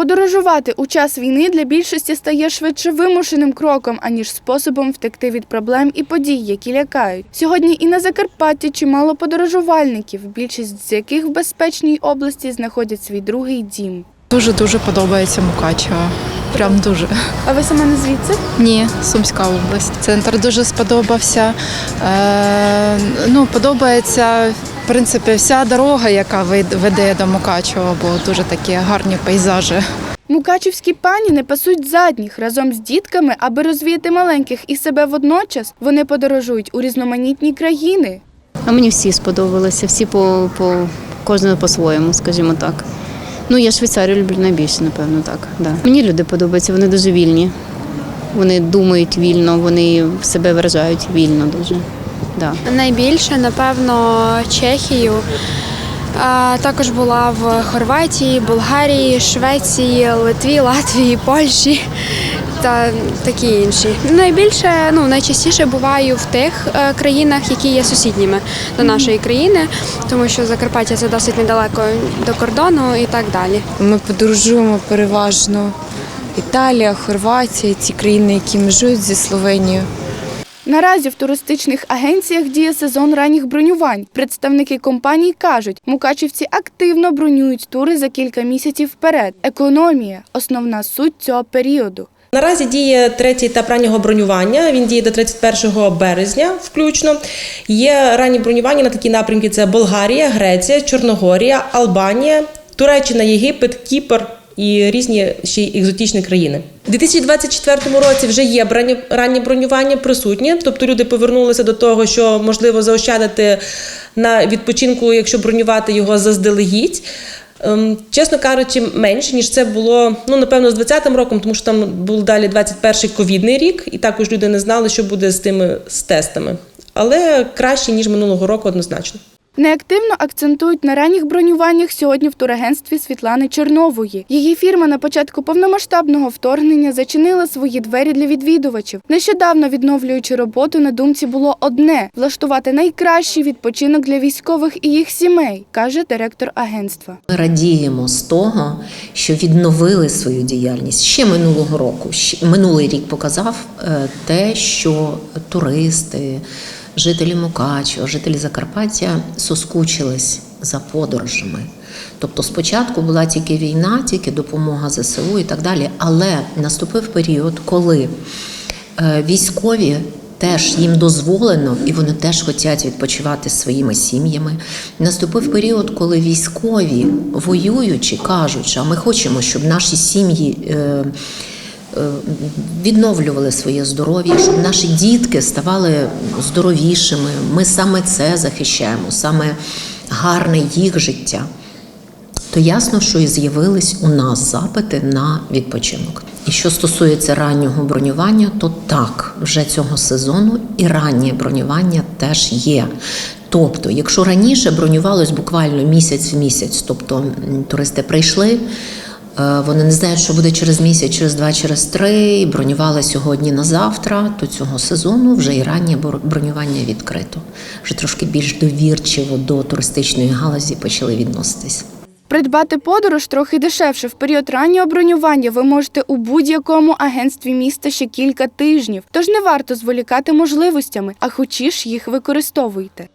Подорожувати у час війни для більшості стає швидше вимушеним кроком, аніж способом втекти від проблем і подій, які лякають. Сьогодні і на Закарпатті чимало подорожувальників, більшість з яких в безпечній області знаходять свій другий дім. Дуже дуже подобається Мукачево. Прям дуже. А ви саме не звідси? Ні, Сумська область. Центр дуже сподобався. Е, ну, подобається, принципі, вся дорога, яка веде до Мукачева, бо дуже такі гарні пейзажі. Мукачівські пані не пасуть задніх разом з дітками, аби розвіяти маленьких і себе водночас. Вони подорожують у різноманітні країни. А мені всі сподобалися, всі по, по кожен по-своєму, скажімо так. Ну, я Швейцарію люблю найбільше, напевно, так. Да. Мені люди подобаються, вони дуже вільні. Вони думають вільно, вони себе виражають вільно дуже. Да. Найбільше, напевно, Чехію. А, також була в Хорватії, Болгарії, Швеції, Литві, Латвії, Польщі та такі інші. Найбільше, ну найчастіше буваю в тих е, країнах, які є сусідніми до нашої країни, тому що Закарпаття це досить недалеко до кордону і так далі. Ми подорожуємо переважно Італія, Хорватія, ті країни, які межують зі Словенією. Наразі в туристичних агенціях діє сезон ранніх бронювань. Представники компаній кажуть, мукачівці активно бронюють тури за кілька місяців вперед. Економія основна суть цього періоду. Наразі діє третій етап раннього бронювання. Він діє до 31 березня, включно. Є ранні бронювання на такі напрямки: це Болгарія, Греція, Чорногорія, Албанія, Туреччина, Єгипет, Кіпр. І різні ще й екзотичні країни. У 2024 році вже є ранні бронювання присутні, тобто люди повернулися до того, що можливо заощадити на відпочинку, якщо бронювати його заздалегідь. Ем, Чесно кажучи, менше ніж це було ну напевно з 20-м роком, тому що там був далі 21-й ковідний рік, і також люди не знали, що буде з тими з тестами. Але краще ніж минулого року, однозначно. Неактивно акцентують на ранніх бронюваннях сьогодні в турагентстві Світлани Чернової. Її фірма на початку повномасштабного вторгнення зачинила свої двері для відвідувачів. Нещодавно відновлюючи роботу, на думці було одне влаштувати найкращий відпочинок для військових і їх сімей, каже директор агентства. Ми радіємо з того, що відновили свою діяльність ще минулого року. Минулий рік показав е, те, що туристи, жителі Мукачева, жителі Закарпаття соскучились за подорожами. Тобто спочатку була тільки війна, тільки допомога ЗСУ і так далі. Але наступив період, коли е, військові теж їм дозволено, і вони теж хочуть відпочивати зі своїми сім'ями. Наступив період, коли військові воюючи кажуть, що ми хочемо, щоб наші сім'ї. Е, Відновлювали своє здоров'я, щоб наші дітки ставали здоровішими. Ми саме це захищаємо, саме гарне їх життя то ясно, що і з'явились у нас запити на відпочинок. І що стосується раннього бронювання, то так, вже цього сезону і раннє бронювання теж є. Тобто, якщо раніше бронювалось буквально місяць в місяць, тобто туристи прийшли. Е, Вони не знають, що буде через місяць, через два, через три. і Бронювали сьогодні на завтра. То цього сезону вже і раннє бронювання відкрито. Вже трошки більш довірчиво до туристичної галузі почали відноситись. Придбати подорож трохи дешевше в період раннього бронювання ви можете у будь-якому агентстві міста ще кілька тижнів, тож не варто зволікати можливостями, а хочеш їх використовуйте.